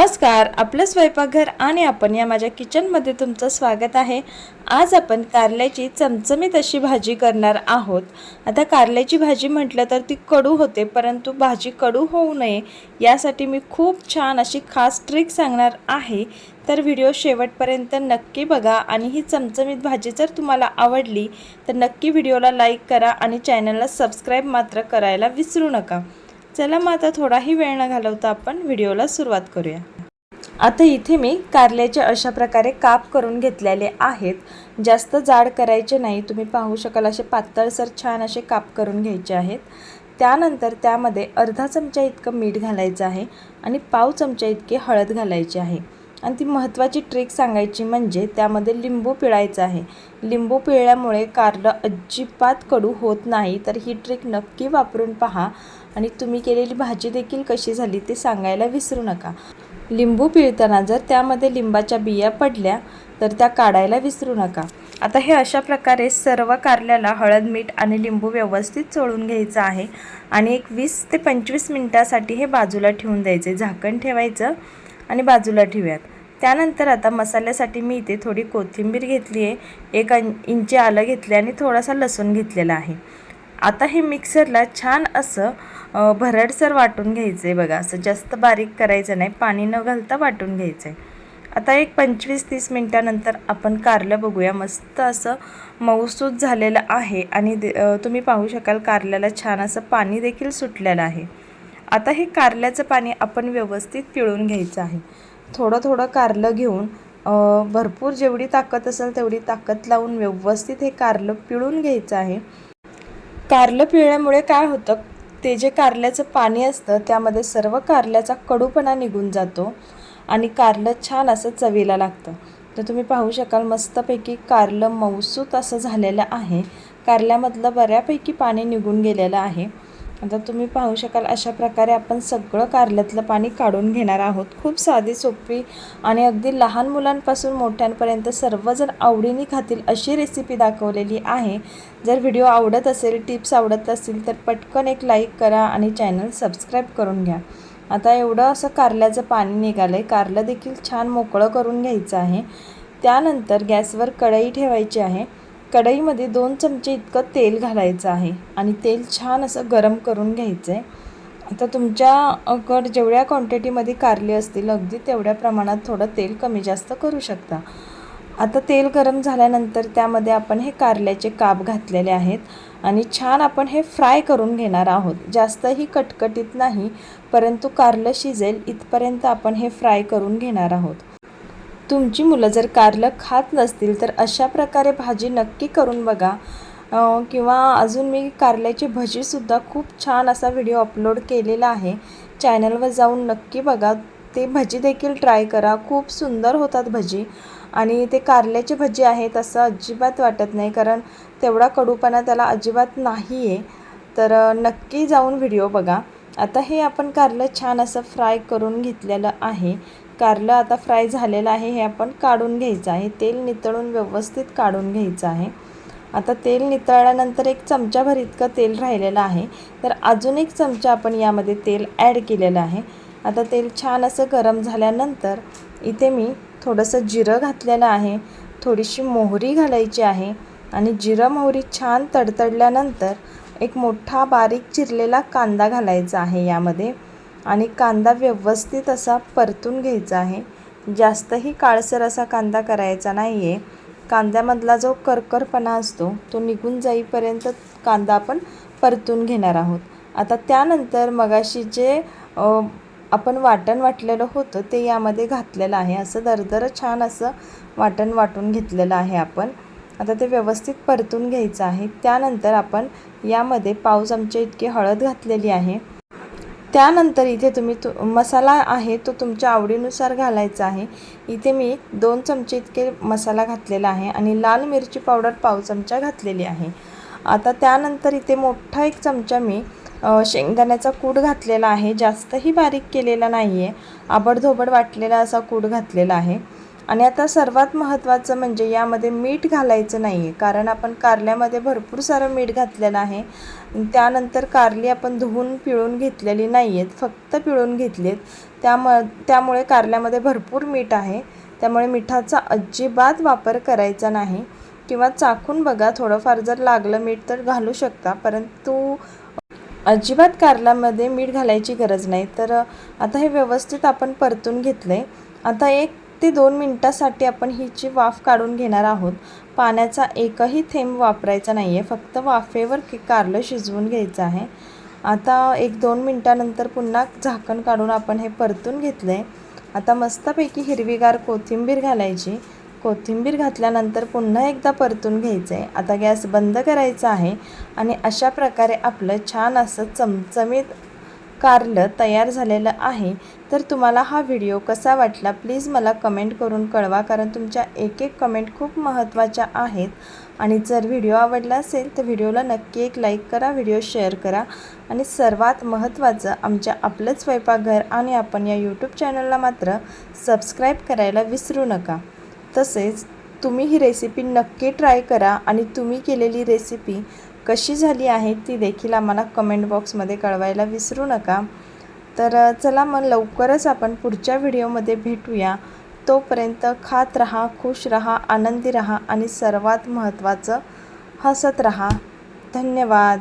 नमस्कार आपलं स्वयंपाकघर आणि आपण या माझ्या किचनमध्ये तुमचं स्वागत आहे. आज आपण कारल्याची चमचमीत अशी भाजी करणार आहोत. आता कारल्याची भाजी म्हटलं तर ती कडू होते परंतु भाजी कडू होऊ नये यासाठी मी खूप छान अशी खास ट्रिक सांगणार आहे. तर व्हिडिओ शेवटपर्यंत नक्की बघा आणि ही चमचमीत भाजी जर तुम्हाला आवडली तर नक्की व्हिडिओला लाईक करा आणि चॅनलला सबस्क्राईब मात्र करायला विसरू नका. चला मग आता थोडाही वेळ न घालवता आपण व्हिडिओला सुरुवात करूया. आता इथे मी कारल्याचे अशा प्रकारे काप करून घेतलेले आहेत. जास्त जाड करायचे नाही. तुम्ही पाहू शकाल असे पातळसर छान असे काप करून घ्यायचे आहेत. त्यानंतर त्यामध्ये अर्धा चमचा इतकं मीठ घालायचं आहे आणि पाव चमचा इतके हळद घालायची आहे. आणि ती महत्त्वाची ट्रिक सांगायची म्हणजे त्यामध्ये लिंबू पिळायचं आहे. लिंबू पिळल्यामुळे कारलं अजिबात कडू होत नाही. तर ही ट्रिक नक्की वापरून पहा. आणि तुम्ही केलेली भाजी देखील कशी झाली ते सांगायला विसरू नका. लिंबू पिळताना जर त्यामध्ये लिंबाच्या बिया पडल्या तर त्या काढायला विसरू नका. आता हे अशा प्रकारे सर्व कारल्याला हळद मीठ आणि लिंबू व्यवस्थित चोळून घ्यायचं आहे आणि एक वीस ते पंचवीस मिनटासाठी हे बाजूला ठेवून द्यायचे. झाकण ठेवायचं आणि बाजूला ठेवूयात. त्यानंतर आता मसाल्यासाठी मी इथे थोडी कोथिंबीर घेतली आहे एक इंची आलं घेतले आणि थोडासा लसूण घेतलेला आहे. आता हे मिक्सरला छान असं भरडसर वाटून घ्यायचं आहे बघा. असं जास्त बारीक करायचं नाही. पाणी न घालता वाटून घ्यायचं आहे आता एक पंचवीस तीस मिनटानंतर आपण कारलं बघूया. मस्त असं मऊसूत झालेलं आहे आणि दे- तुम्ही पाहू शकाल कारल्याला छान असं पाणी देखील सुटलेलं आहे. आता हे कारल्याचं पाणी आपण व्यवस्थित पिळून घ्यायचं आहे. थोडं थोडं कारलं घेऊन भरपूर जेवढी ताकद असेल तेवढी ताकद लावून व्यवस्थित हे कारलं पिळून घ्यायचं आहे. कारलं पिळल्यामुळे काय होतं? ते जे कारल्याचं पाणी असतं त्यामध्ये सर्व कारल्याचा कडूपणा निघून जातो आणि कारलं छान असं चवीला लागतं. तर तुम्ही पाहू शकाल मस्तपैकी कारलं मऊसूत असं झालेलं आहे. कारल्यामधलं बऱ्यापैकी पाणी निघून गेलेलं आहे. आता तुम्ही पाहू शकाल अशा प्रकारे आपण सगळं कारल्यातलं पाणी काढून घेणार आहोत. खूप साधी सोपी आणि अगदी लहान मुलांपासून मोठ्यांपर्यंत सर्वजण आवडीने खातील अशी रेसिपी दाखवलेली आहे. जर व्हिडिओ आवडत असेल टिप्स आवडत असतील तर पटकन एक लाईक करा आणि चॅनल सबस्क्राईब करून घ्या. आता एवढं असं कारल्याचं पाणी निघालं आहे कारलं देखील छान मोकळं करून घ्यायचं आहे. त्यानंतर गॅसवर कढई ठेवायची आहे. कढईमध्ये दोन चमचे इतकं तेल घालायचं आहे आणि तेल छान असं गरम करून घ्यायचं आहे आता तुमच्याकड जेवढ्या क्वांटिटीमध्ये कारले असतील अगदी तेवढ्या प्रमाणात थोडं तेल कमी जास्त करू शकता. आता तेल गरम झाल्यानंतर त्यामध्ये आपण हे कारल्याचे काप घातलेले आहेत आणि छान आपण हे फ्राय करून घेणार आहोत. जास्तही कटकटीत नाही परंतु कारलं शिजेल इथपर्यंत आपण हे फ्राय करून घेणार आहोत. तुमची मुलं जर कारलं खात नसतील तर अशा प्रकारे भाजी नक्की करून बघा. किंवा अजून मी कारल्याची भजीसुद्धा खूप छान असा व्हिडिओ अपलोड केलेला आहे. चॅनलवर जाऊन नक्की बघा. ते भजी देखील ट्राय करा. खूप सुंदर होतात भजी. आणि ते कारल्याची भजी आहेत असं अजिबात वाटत नाही कारण तेवढा कडूपणा त्याला अजिबात नाही आहे तर नक्की जाऊन व्हिडिओ बघा. आता हे आपण कारलं छान असं फ्राय करून घेतलेलं आहे. कारलं आता फ्राय झालेलं आहे हे आपण काढून घ्यायचं आहे. तेल नितळून व्यवस्थित काढून घ्यायचं आहे. आता तेल नितळल्यानंतर एक चमचाभर इतकं तेल राहिलेलं आहे. तर अजून एक चमचा आपण यामध्ये तेल ॲड केलेलं आहे. आता तेल छान असं गरम झाल्यानंतर इथे मी थोडंसं जिरं घातलेलं आहे. थोडीशी मोहरी घालायची आहे आणि जिरं मोहरी छान तडतडल्यानंतर एक मोठा बारीक चिरलेला कांदा घालायचा आहे यामध्ये. आणि कांदा व्यवस्थित असा परतून घ्यायचा आहे. जास्तही काळसर असा कांदा करायचा नाही आहे कांद्यामधला जो करकरपणा असतो तो निघून जाईपर्यंत कांदा आपण परतून घेणार आहोत. आता त्यानंतर मगाशी जे आपण वाटण वाटलेलं होतं ते यामध्ये घातलेलं आहे. असं दरदर छान असं वाटण वाटून घेतलेलं आहे आपण. आता ते व्यवस्थित परतून घ्यायचं आहे. त्यानंतर आपण यामध्ये पाव चमचे इतकी हळद घातलेली आहे. त्यानंतर इथे तुम्ही तु मसाला आहे तो तुमच्या आवडीनुसार घालायचा आहे. इथे मी दोन चमचे इतके मसाला घातलेला आहे आणि लाल मिरची पावडर पाव चमचा घातलेली आहे. आता त्यानंतर इथे मोठा एक चमचा मी शेंगदाण्याचा कूड घातलेला आहे. जास्तही बारीक केलेला नाही आहे आबडधोबड वाटलेला असा कूड घातलेला आहे. आणि आता सर्वात महत्त्वाचं म्हणजे यामध्ये मीठ घालायचं नाही आहे कारण आपण कारल्यामध्ये भरपूर सारं मीठ घातलेलं आहे. त्यानंतर कारली आपण धुवून पिळून घेतलेली नाही आहेत फक्त पिळून घेतलीत. त्याम त्यामुळे कारल्यामध्ये भरपूर मीठ आहे. त्यामुळे मिठाचा अजिबात वापर करायचा नाही. किंवा चाखून बघा थोडंफार जर लागलं मीठ तर घालू शकता परंतु अजिबात कारल्यामध्ये मीठ घालायची गरज नाही. तर आता हे व्यवस्थित आपण परतून घेतलं आहे आता एक ते दोन मिनटासाठी आपण हिची वाफ काढून घेणार आहोत. पाण्याचा एकही थेंब वापरायचा नाही आहे फक्त वाफेवर कारलं शिजवून घ्यायचं आहे. आता एक दोन मिनटानंतर पुन्हा झाकण काढून आपण हे परतून घेतलं आहे आता मस्तपैकी हिरवीगार कोथिंबीर घालायची. कोथिंबीर घातल्यानंतर पुन्हा एकदा परतून घ्यायचं आहे आता गॅस बंद करायचा आहे आणि अशा प्रकारे आपलं छान असं चमचमीत कारलं तयार झालेलं आहे तर तुम्हाला हा व्हिडिओ कसा वाटला प्लीज मला कमेंट करून कळवा कारण तुमच्या एक एक कमेंट खूप महत्त्वाच्या आहेत. आणि जर व्हिडिओ आवडला असेल तर व्हिडिओला नक्की एक लाईक करा व्हिडिओ शेअर करा. आणि सर्वात महत्त्वाचं आमच्या आपलं स्वयंपाकघर आणि आपण या यूट्यूब चॅनलला मात्र सबस्क्राईब करायला विसरू नका. तसेच तुम्ही ही रेसिपी नक्की ट्राय करा आणि तुम्ही केलेली रेसिपी कशी झाली आहे ती देखील आम्हाला कमेंट बॉक्समध्ये कळवायला विसरू नका. तर चला मग लवकरच आपण पुढच्या व्हिडिओमध्ये भेटूया. तोपर्यंत खात रहा खुश रहा आनंदी रहा आणि सर्वात महत्त्वाचं हसत रहा. धन्यवाद.